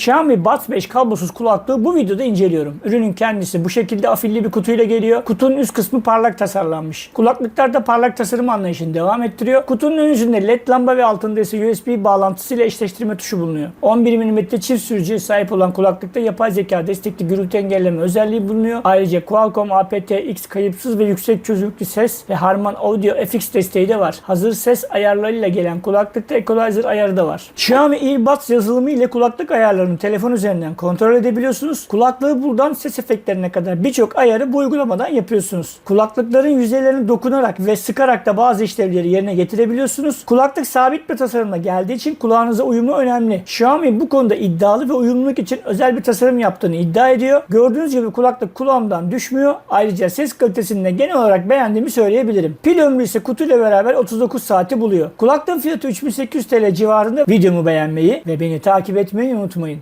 Xiaomi Buds 5 kablosuz kulaklığı bu videoda inceliyorum. Ürünün kendisi bu şekilde afilli bir kutuyla geliyor. Kutunun üst kısmı parlak tasarlanmış. Kulaklıklarda parlak tasarım anlayışını devam ettiriyor. Kutunun ön yüzünde led lamba ve altında ise USB bağlantısıyla eşleştirme tuşu bulunuyor. 11 mm çift sürücüye sahip olan kulaklıkta yapay zeka destekli gürültü engelleme özelliği bulunuyor. Ayrıca Qualcomm aptX kayıpsız ve yüksek çözünürlüklü ses ve Harman Audio FX desteği de var. Hazır ses ayarlarıyla gelen kulaklıkta equalizer ayarı da var. Xiaomi Earbuds yazılımı ile kulaklık ayarlarını telefon üzerinden kontrol edebiliyorsunuz. Kulaklığı buradan ses efektlerine kadar birçok ayarı bu uygulamadan yapıyorsunuz. Kulaklıkların yüzeylerine dokunarak ve sıkarak da bazı işlevleri yerine getirebiliyorsunuz. Kulaklık sabit bir tasarımla geldiği için kulağınıza uyumu önemli. Xiaomi bu konuda iddialı ve uyumluluk için özel bir tasarım yaptığını iddia ediyor. Gördüğünüz gibi kulaklık kulağımdan düşmüyor. Ayrıca ses kalitesini de genel olarak beğendiğimi söyleyebilirim. Pil ömrü ise kutuyla beraber 39 saati buluyor. Kulaklığın fiyatı 3800 TL civarında. Videomu beğenmeyi ve beni takip etmeyi unutmayın.